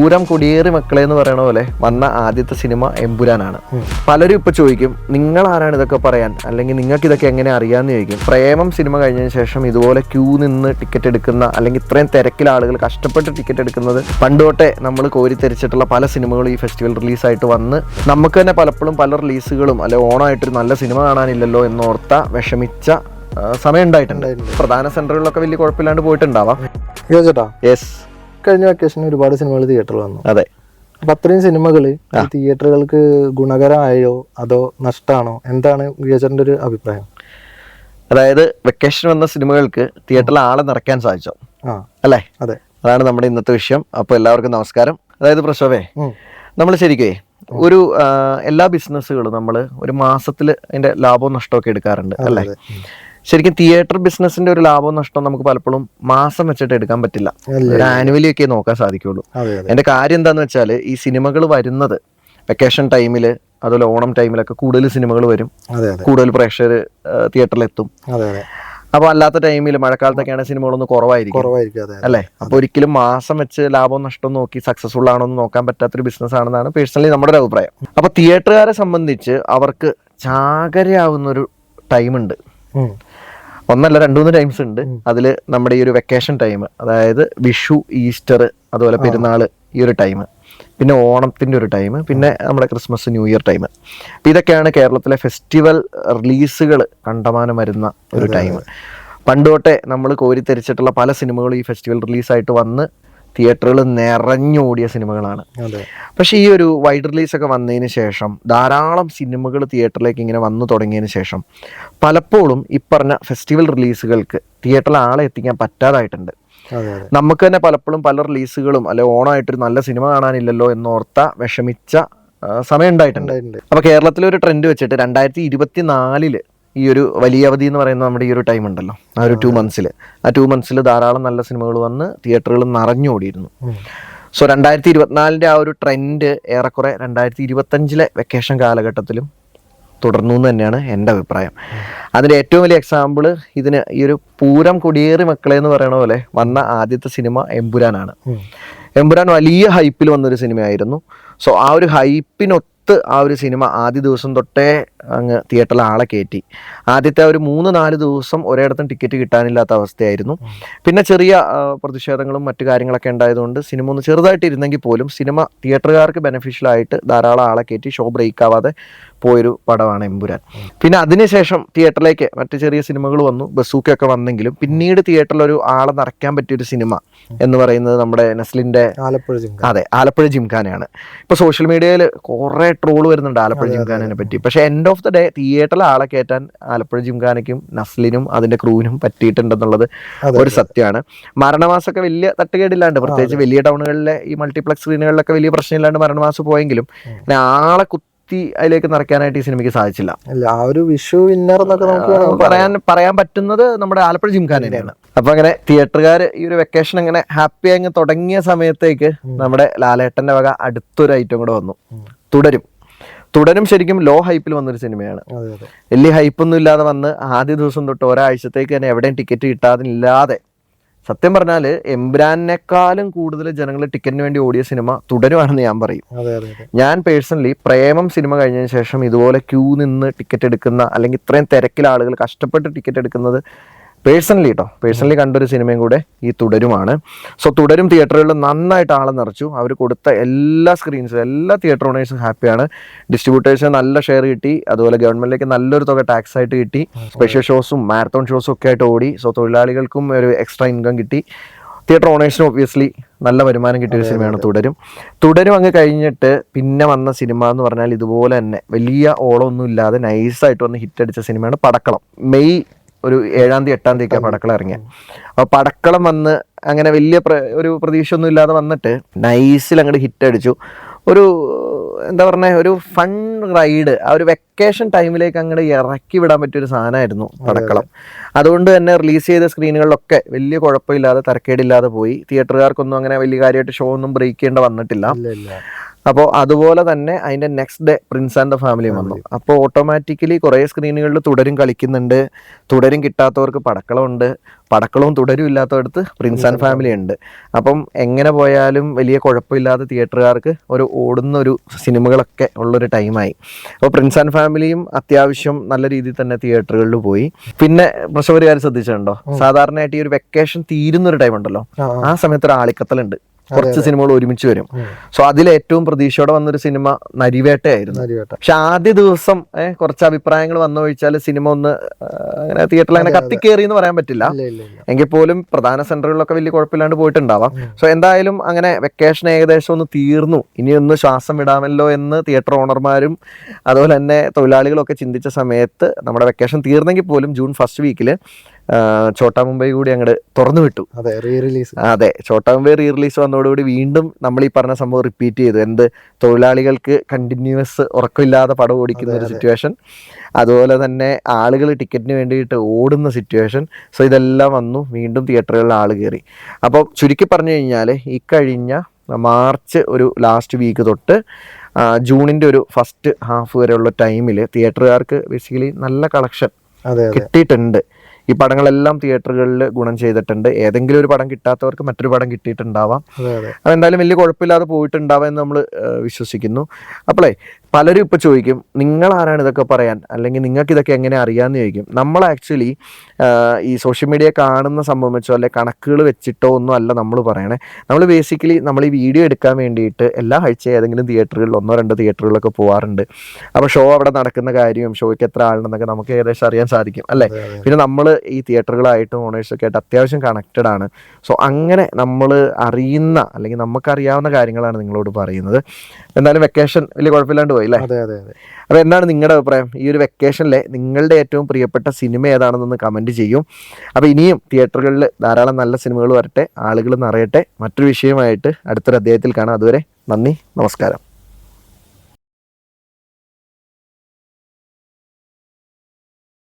പൂരം കൊടിയേറി മക്കളെ എന്ന് പറയണ പോലെ വന്ന ആദ്യത്തെ സിനിമ എമ്പുരാനാണ്. പലരും ഇപ്പൊ ചോദിക്കും നിങ്ങൾ ആരാണ് ഇതൊക്കെ പറയാൻ? അല്ലെങ്കിൽ നിങ്ങൾക്ക് ഇതൊക്കെ എങ്ങനെ അറിയാന്ന് ചോദിക്കും. പ്രേമം സിനിമ കഴിഞ്ഞതിന് ശേഷം ഇതുപോലെ ക്യൂ നിന്ന് ടിക്കറ്റ് എടുക്കുന്ന അല്ലെങ്കിൽ ഇത്രയും തിരക്കിൽ ആളുകൾ കഷ്ടപ്പെട്ട് ടിക്കറ്റ് എടുക്കുന്നത് പണ്ട് തൊട്ടേ നമ്മൾ കോരിത്തെരിച്ചിട്ടുള്ള പല സിനിമകളും ഈ ഫെസ്റ്റിവൽ റിലീസായിട്ട് വന്ന് നമുക്ക് തന്നെ പലപ്പോഴും പല റിലീസുകളും അല്ലെ ഓണമായിട്ടൊരു നല്ല സിനിമ കാണാനില്ലല്ലോ എന്നോർത്ത വിഷമിച്ച സമയം ഉണ്ടായിട്ടുണ്ട്. പ്രധാന സെന്ററുകളിലൊക്കെ വലിയ കുഴപ്പമില്ലാണ്ട് പോയിട്ടുണ്ടാവാം. യെസ് കഴിഞ്ഞ വെക്കേഷന് ഒരുപാട് സിനിമകൾ തിയേറ്ററിൽ വന്നു. അതെ. അപ്പൊ അത്രയും സിനിമകൾ തിയേറ്ററുകൾക്ക് ഗുണകരമായോ? അതോ നഷ്ടമാണോ എന്താണ് വിജയചേട്ടന്റെ ഒരു അഭിപ്രായം? അതായത് വെക്കേഷൻ വന്ന സിനിമകൾക്ക് തിയേറ്ററിൽ ആളെ നിറയ്ക്കാൻ സാധിച്ചോ? ആ. അല്ലേ? അതെ. അതാണ് നമ്മുടെ ഇന്നത്തെ വിഷയം. അപ്പോൾ എല്ലാവർക്കും നമസ്കാരം. അതായത് പ്രശോഭേ നമ്മൾ ശരിക്കേ ഒരു എല്ലാ ബിസിനസ്സുകളും നമ്മൾ ഒരു മാസത്തിൽ അതിന്റെ ലാഭവും നഷ്ടമൊക്കെ എടുക്കാറുണ്ട് അല്ലേ. ശരിക്കും തിയേറ്റർ ബിസിനസിന്റെ ഒരു ലാഭവും നഷ്ടവും നമുക്ക് പലപ്പോഴും മാസം വെച്ചിട്ട് എടുക്കാൻ പറ്റില്ല. ഒരു ആനുവലി ഒക്കെ നോക്കാൻ സാധിക്കുള്ളൂ. എന്റെ കാര്യം എന്താന്ന് വെച്ചാൽ ഈ സിനിമകൾ വരുന്നത് വെക്കേഷൻ ടൈമിൽ അതുപോലെ ഓണം ടൈമിലൊക്കെ കൂടുതൽ സിനിമകൾ വരും. കൂടുതൽ പ്രേക്ഷകർ തിയേറ്ററിൽ എത്തും. അതെ അതെ. അപ്പോൾ അല്ലാത്ത ടൈമിൽ മഴക്കാലത്തൊക്കെയാണ് സിനിമകളൊന്ന് കുറവായിരിക്കും. അല്ലെ? അപ്പൊ ഒരിക്കലും മാസം വെച്ച് ലാഭവും നഷ്ടവും നോക്കി സക്സസ്ഫുൾ ആണോ എന്ന് നോക്കാൻ പറ്റാത്തൊരു ബിസിനസ് ആണെന്നാണ് പേഴ്സണലി നമ്മുടെ ഒരു അഭിപ്രായം. അപ്പൊ തിയേറ്ററുകാരെ സംബന്ധിച്ച് അവർക്ക് ചാകരയാവുന്ന ഒരു ടൈമുണ്ട്. ഒന്നല്ല രണ്ടുമൂന്ന് ടൈംസ് ഉണ്ട്. അതിൽ നമ്മുടെ ഈ ഒരു വെക്കേഷൻ ടൈം അതായത് വിഷു ഈസ്റ്റർ അതുപോലെ പെരുന്നാൾ ഈ ഒരു ടൈം പിന്നെ ഓണത്തിന്റെ ഒരു ടൈം പിന്നെ നമ്മുടെ ക്രിസ്മസ് ന്യൂ ഇയർ ടൈം അപ്പം ഇതൊക്കെയാണ് കേരളത്തിലെ ഫെസ്റ്റിവൽ റിലീസുകൾ കണ്ടമാനം വരുന്ന ഒരു ടൈം പണ്ട് തൊട്ടേ നമ്മൾ കോരിത്തെരിച്ചിട്ടുള്ള പല സിനിമകളും ഈ ഫെസ്റ്റിവൽ റിലീസായിട്ട് വന്ന് തിയേറ്ററുകൾ നിറഞ്ഞോടിയ സിനിമകളാണ്. പക്ഷെ ഈ ഒരു വൈഡ് റിലീസ് ഒക്കെ വന്നതിന് ശേഷം ധാരാളം സിനിമകൾ തിയേറ്ററിലേക്ക് ഇങ്ങനെ വന്നു തുടങ്ങിയതിന് ശേഷം പലപ്പോഴും ഈ പറഞ്ഞ ഫെസ്റ്റിവൽ റിലീസുകൾക്ക് തിയേറ്ററിൽ ആളെ എത്തിക്കാൻ പറ്റാതായിട്ടുണ്ട്. നമുക്ക് തന്നെ പലപ്പോഴും പല റിലീസുകളും അല്ലെ ഓണമായിട്ടൊരു നല്ല സിനിമ കാണാനില്ലല്ലോ എന്നോർത്ത വിഷമിച്ച സമയം ഉണ്ടായിട്ടുണ്ട്. അപ്പൊ അപ്പോൾ കേരളത്തിലെ ഒരു ട്രെൻഡ് വെച്ചിട്ട് രണ്ടായിരത്തി ഇരുപത്തി നാലിൽ ഈ ഒരു വലിയ അവധി എന്ന് പറയുന്ന നമ്മുടെ ഈ ഒരു ടൈം ഉണ്ടല്ലോ. ആ ഒരു ടു മന്ത്സിൽ ആ ടു മന്ത്സിൽ ധാരാളം നല്ല സിനിമകൾ വന്ന് തിയേറ്ററുകൾ നിറഞ്ഞോടിയിരുന്നു. സോ രണ്ടായിരത്തി ഇരുപത്തിനാലിന്റെ ആ ഒരു ട്രെൻഡ് ഏറെക്കുറെ രണ്ടായിരത്തി ഇരുപത്തഞ്ചിലെ വെക്കേഷൻ കാലഘട്ടത്തിലും തുടർന്നു എന്ന് തന്നെയാണ് എന്റെ അഭിപ്രായം. അതിന്റെ ഏറ്റവും വലിയ എക്സാമ്പിൾ ഇതിന് ഈ ഒരു പൂരം കൊടിയേറി മക്കളെ എന്ന് പറയണ പോലെ വന്ന ആദ്യത്തെ സിനിമ എമ്പുരാനാണ്. എമ്പുരാൻ വലിയ ഹൈപ്പിൽ വന്നൊരു സിനിമയായിരുന്നു. സോ ആ ഒരു ഹൈപ്പിനൊത്ത് ആ ഒരു സിനിമ ആദ്യ ദിവസം തൊട്ടേ അങ്ങ് തിയേറ്ററിൽ ആളെ കയറ്റി ആദ്യത്തെ ഒരു മൂന്ന് നാല് ദിവസം ഒരിടത്തും ടിക്കറ്റ് കിട്ടാനില്ലാത്ത അവസ്ഥയായിരുന്നു. പിന്നെ ചെറിയ പ്രതിഷേധങ്ങളും മറ്റു കാര്യങ്ങളൊക്കെ ഉണ്ടായതുകൊണ്ട് സിനിമ ഒന്ന് ചെറുതായിട്ട് ഇരുന്നെങ്കിൽ പോലും സിനിമ തിയേറ്ററുകാർക്ക് ബെനിഫിഷ്യൽ ആയിട്ട് ധാരാളം ആളെ കയറ്റി ഷോ ബ്രേക്ക് ആവാതെ പോയൊരു പടമാണ് എമ്പുരാൻ. പിന്നെ അതിനുശേഷം തിയേറ്ററിലേക്ക് മറ്റു ചെറിയ സിനിമകൾ വന്നു. ബസൂക്കൊക്കെ വന്നെങ്കിലും പിന്നീട് തിയേറ്ററിൽ ഒരു ആളെ നിറയ്ക്കാൻ പറ്റിയൊരു സിനിമ എന്ന് പറയുന്നത് നമ്മുടെ നസ്ലിന്റെ ആലപ്പുഴ ജിംഖാൻ അതെ ആലപ്പുഴ ജിംഖാനയാണ്. ഇപ്പൊ സോഷ്യൽ മീഡിയയിൽ കുറെ ട്രോൾ വരുന്നുണ്ട് ആലപ്പുഴ ജിംഖാനെ പറ്റി. പക്ഷെ എൻഡ് ഓഫ് ദ ഡേ തിയേറ്ററിൽ ആളെ കയറ്റാൻ ആലപ്പുഴ ജിംഖാനയ്ക്കും നസ്ലിനും അതിന്റെ ക്രൂവിനും പറ്റിയിട്ടുണ്ടെന്നുള്ളത് ഒരു സത്യമാണ്. മരണമാസമൊക്കെ വലിയ തട്ടുകേടില്ലാണ്ട് പ്രത്യേകിച്ച് വലിയ ടൗണുകളിലെ ഈ മൾട്ടിപ്ലക്സ് സ്ക്രീനുകളിലൊക്കെ വലിയ പ്രശ്നമില്ലാണ്ട് മരണമാസം പോയെങ്കിലും പിന്നെ ആളെ കുത്തി അതിലേക്ക് നിറയ്ക്കാനായിട്ട് ഈ സിനിമയ്ക്ക് സാധിച്ചില്ല. ആ ഒരു വിഷു വിന്നർ എന്നൊക്കെ നമുക്ക് പറയാൻ പറയാൻ പറ്റുന്നത് നമ്മുടെ ആലപ്പുഴ ജിംഖാനയാണ് അപ്പൊ അങ്ങനെ തിയേറ്ററുകാർ ഈ ഒരു വെക്കേഷൻ അങ്ങനെ ഹാപ്പി അങ്ങ് തുടങ്ങിയ സമയത്തേക്ക് നമ്മുടെ ലാലേട്ടന്റെ വക അടുത്തൊരു ഐറ്റം കൂടെ വന്നു. തുടരും. തുടരും ശരിക്കും ലോ ഹൈപ്പിൽ വന്നൊരു സിനിമയാണ്. വലിയ ഹൈപ്പൊന്നും ഇല്ലാതെ വന്ന് ആദ്യ ദിവസം തൊട്ട് ഒരാഴ്ചത്തേക്ക് തന്നെ എവിടെയും ടിക്കറ്റ് കിട്ടാതില്ലാതെ. സത്യം പറഞ്ഞാൽ എംബ്രാനേക്കാളും കൂടുതൽ ജനങ്ങൾ ടിക്കറ്റിന് വേണ്ടി ഓടിയ സിനിമ തുടരുവാണെന്ന് ഞാൻ പറയും. ഞാൻ പേഴ്സണലി പ്രേമം സിനിമ കഴിഞ്ഞതിന് ശേഷം ഇതുപോലെ ക്യൂ നിന്ന് ടിക്കറ്റ് എടുക്കുന്ന അല്ലെങ്കിൽ ഇത്രയും തിരക്കിൽ ആളുകൾ കഷ്ടപ്പെട്ട് ടിക്കറ്റ് എടുക്കുന്നത് പേഴ്സണലി കേട്ടോ പേഴ്സണലി കണ്ടൊരു സിനിമയും കൂടെ ഈ തുടരുമാണ്. സോ തുടരും തിയേറ്ററുകളിൽ നന്നായിട്ട് ആളെ നിറച്ചു. അവർ കൊടുത്ത എല്ലാ സ്ക്രീൻസും എല്ലാ തിയേറ്റർ ഓണേഴ്സും ഹാപ്പിയാണ് ഡിസ്ട്രിബ്യൂട്ടേഴ്സിന് നല്ല ഷെയർ കിട്ടി. അതുപോലെ ഗവൺമെന്റിലേക്ക് നല്ലൊരു തുക ടാക്സ് ആയിട്ട് കിട്ടി. സ്പെഷ്യൽ ഷോസും മാരത്തോൺ ഷോസും ഒക്കെ ആയിട്ട് ഓടി. സോ തൊഴിലാളികൾക്കും ഒരു എക്സ്ട്രാ ഇൻകം കിട്ടി. തിയേറ്റർ ഓണേഴ്സിനും ഒബ്വിയസ്ലി നല്ല വരുമാനം കിട്ടിയൊരു സിനിമയാണ് തുടരും. തുടരും അങ്ങ് കഴിഞ്ഞിട്ട് പിന്നെ വന്ന സിനിമ എന്ന് പറഞ്ഞാൽ ഇതുപോലെ തന്നെ വലിയ ഓളമൊന്നും ഇല്ലാതെ നൈസായിട്ട് വന്ന് ഹിറ്റ് അടിച്ച സിനിമയാണ് പടക്കളം. മെയ് ഒരു ഏഴാം തീയതി എട്ടാം തീയതി പടക്കളം ഇറങ്ങിയ. അപ്പോൾ പടക്കളം വന്ന് അങ്ങനെ വലിയ ഒരു പ്രതീക്ഷ ഒന്നും ഇല്ലാതെ വന്നിട്ട് നൈസിൽ അങ്ങോട്ട് ഹിറ്റ് അടിച്ചു. ഒരു എന്താ പറഞ്ഞ ഒരു ഫൺ റൈഡ് ആ ഒരു വെക്കേഷൻ ടൈമിലേക്ക് അങ്ങോട്ട് ഇറക്കി വിടാൻ പറ്റിയ ഒരു സാധനമായിരുന്നു പടക്കളം. അതുകൊണ്ട് തന്നെ റിലീസ് ചെയ്ത സ്ക്രീനുകളിലൊക്കെ വലിയ കുഴപ്പമില്ലാതെ തരക്കേടില്ലാതെ പോയി. തിയേറ്ററുകാർക്കൊന്നും അങ്ങനെ വലിയ കാര്യമായിട്ട് ഷോ ഒന്നും ബ്രേക്ക് ചെയ്യേണ്ട വന്നിട്ടില്ല. അപ്പോൾ അതുപോലെ തന്നെ അതിന്റെ next day prince and the family വന്നു. അപ്പോൾ ഓട്ടോമാറ്റിക്കലി കുറേ സ്ക്രീനുകളിൽ തുടരും കളിക്കുന്നുണ്ട്. തുടരും കിട്ടാത്തവർക്ക് പടക്കളമുണ്ട്. പടക്കളവും തുടരും ഇല്ലാത്തടത്ത് പ്രിൻസ് ആൻഡ് ഫാമിലി ഉണ്ട്. അപ്പം എങ്ങനെ പോയാലും വലിയ കുഴപ്പമില്ലാത്ത തിയേറ്ററുകാർക്ക് ഒരു ഓടുന്ന ഒരു സിനിമകളൊക്കെ ഉള്ളൊരു ടൈമായി. അപ്പോൾ പ്രിൻസ് ആൻഡ് ഫാമിലിയും അത്യാവശ്യം നല്ല രീതിയിൽ തന്നെ തിയേറ്ററുകളിൽ പോയി. പിന്നെ പ്രശ്നപരിഹാരം ശ്രദ്ധിച്ചിട്ടുണ്ടോ? സാധാരണയായിട്ട് ഈ ഒരു വെക്കേഷൻ തീരുന്ന ഒരു ടൈം ഉണ്ടല്ലോ. ആ, സമയത്ത് ഒരു ആളിക്കത്തലുണ്ട്. കുറച്ച് സിനിമകൾ ഒരുമിച്ച് വരും. സോ അതിൽ ഏറ്റവും പ്രതീക്ഷയോടെ വന്നൊരു സിനിമ നരിവേട്ടയായിരുന്നു. നരിവേട്ട. പക്ഷെ ആദ്യ ദിവസം കുറച്ച് അഭിപ്രായങ്ങൾ വന്നു ചോദിച്ചാൽ സിനിമ ഒന്ന് അങ്ങനെ തിയേറ്ററിൽ അങ്ങനെ കത്തിക്കേറി എന്ന് പറയാൻ പറ്റില്ല. എങ്കിൽ പോലും പ്രധാന സെന്ററുകളിലൊക്കെ വലിയ കുഴപ്പമില്ലാണ്ട് പോയിട്ടുണ്ടാവാം. സോ എന്തായാലും അങ്ങനെ വെക്കേഷൻ ഏകദേശം ഒന്ന് തീർന്നു. ഇനി ഒന്ന് ശ്വാസം വിടാമല്ലോ എന്ന് തിയേറ്റർ ഓണർമാരും അതുപോലെ തന്നെ തൊഴിലാളികളൊക്കെ ചിന്തിച്ച സമയത്ത് നമ്മുടെ വെക്കേഷൻ തീർന്നെങ്കിൽ പോലും ജൂൺ ഫസ്റ്റ് വീക്കിൽ ചോട്ടാ മുംബൈ കൂടി അങ്ങോട്ട് തുറന്നു വിട്ടു. അതെ റീ റിലീസ് അതെ ഛോട്ടാ മുംബൈ റീ റിലീസ് വന്നതോടുകൂടി വീണ്ടും നമ്മൾ ഈ പറഞ്ഞ സംഭവം റിപ്പീറ്റ് ചെയ്തു. എന്ത് തൊഴിലാളികൾക്ക് കണ്ടിന്യൂസ് ഉറക്കമില്ലാതെ പടം ഓടിക്കുന്ന ഒരു സിറ്റുവേഷൻ അതുപോലെ തന്നെ ആളുകൾ ടിക്കറ്റിന് വേണ്ടിയിട്ട് ഓടുന്ന സിറ്റുവേഷൻ സോ ഇതെല്ലാം വന്നു. വീണ്ടും തിയേറ്ററുകളിൽ ആൾ കയറി അപ്പോൾ ചുരുക്കി പറഞ്ഞു കഴിഞ്ഞാൽ ഈ കഴിഞ്ഞ മാർച്ച് ഒരു ലാസ്റ്റ് വീക്ക് തൊട്ട് ജൂണിന്റെ ഒരു ഫസ്റ്റ് ഹാഫ് വരെയുള്ള ടൈമിൽ തിയേറ്ററുകാർക്ക് ബേസിക്കലി നല്ല കളക്ഷൻ കിട്ടിയിട്ടുണ്ട്. ഈ പടങ്ങളെല്ലാം തിയേറ്ററുകളിൽ ഗുണം ചെയ്തിട്ടുണ്ട്. ഏതെങ്കിലും ഒരു പടം കിട്ടാത്തവർക്ക് മറ്റൊരു പടം കിട്ടിയിട്ടുണ്ടാവാം. അതെ അതെ. അതെന്തായാലും വലിയ കുഴപ്പമില്ലാതെ പോയിട്ടുണ്ടാവാം എന്ന് നമ്മൾ വിശ്വസിക്കുന്നു. അപ്പോളേ പലരും ഇപ്പോൾ ചോദിക്കും നിങ്ങൾ ആരാണ് ഇതൊക്കെ പറയാൻ? അല്ലെങ്കിൽ നിങ്ങൾക്ക് ഇതൊക്കെ എങ്ങനെ അറിയാമെന്ന് ചോദിക്കും. നമ്മൾ ആക്ച്വലി ഈ സോഷ്യൽ മീഡിയ കാണുന്ന സംഭവം വെച്ചോ അല്ലെ കണക്കുകൾ വെച്ചിട്ടോ ഒന്നും അല്ല നമ്മൾ പറയണേ. നമ്മൾ ബേസിക്കലി നമ്മൾ ഈ വീഡിയോ എടുക്കാൻ വേണ്ടിയിട്ട് എല്ലാ ആഴ്ച ഏതെങ്കിലും തിയേറ്ററുകളിൽ ഒന്നോ രണ്ടോ തിയേറ്ററുകളിലൊക്കെ പോകാറുണ്ട് അപ്പോൾ ഷോ അവിടെ നടക്കുന്ന കാര്യവും ഷോയ്ക്ക് എത്ര ആളുണ്ടെന്നൊക്കെ നമുക്ക് ഏകദേശം അറിയാൻ സാധിക്കും അല്ലേ. പിന്നെ നമ്മൾ ഈ തിയേറ്ററുകളായിട്ടും ഓണേഴ്സൊക്കെ ആയിട്ട് അത്യാവശ്യം കണക്റ്റഡ് ആണ്. സോ അങ്ങനെ നമ്മൾ അറിയുന്ന അല്ലെങ്കിൽ നമുക്കറിയാവുന്ന കാര്യങ്ങളാണ് നിങ്ങളോട് പറയുന്നത്. എന്തായാലും വെക്കേഷൻ വലിയ കുഴപ്പമില്ലാണ്ട് പോയി അല്ലേ അതെ അതെ അതെ. അപ്പോൾ എന്താണ് നിങ്ങളുടെ അഭിപ്രായം? ഈ ഒരു വെക്കേഷനിലെ നിങ്ങളുടെ ഏറ്റവും പ്രിയപ്പെട്ട സിനിമ ഏതാണെന്നൊന്ന് കമന്റ് ചെയ്യും. അപ്പോൾ ഇനിയും തിയേറ്ററുകളിൽ ധാരാളം നല്ല സിനിമകൾ വരട്ടെ ആളുകൾ നിറയട്ടെ. മറ്റൊരു വിഷയമായിട്ട് അടുത്തൊരു അദ്ദേഹത്തിൽ കാണാം. അതുവരെ നന്ദി നമസ്കാരം.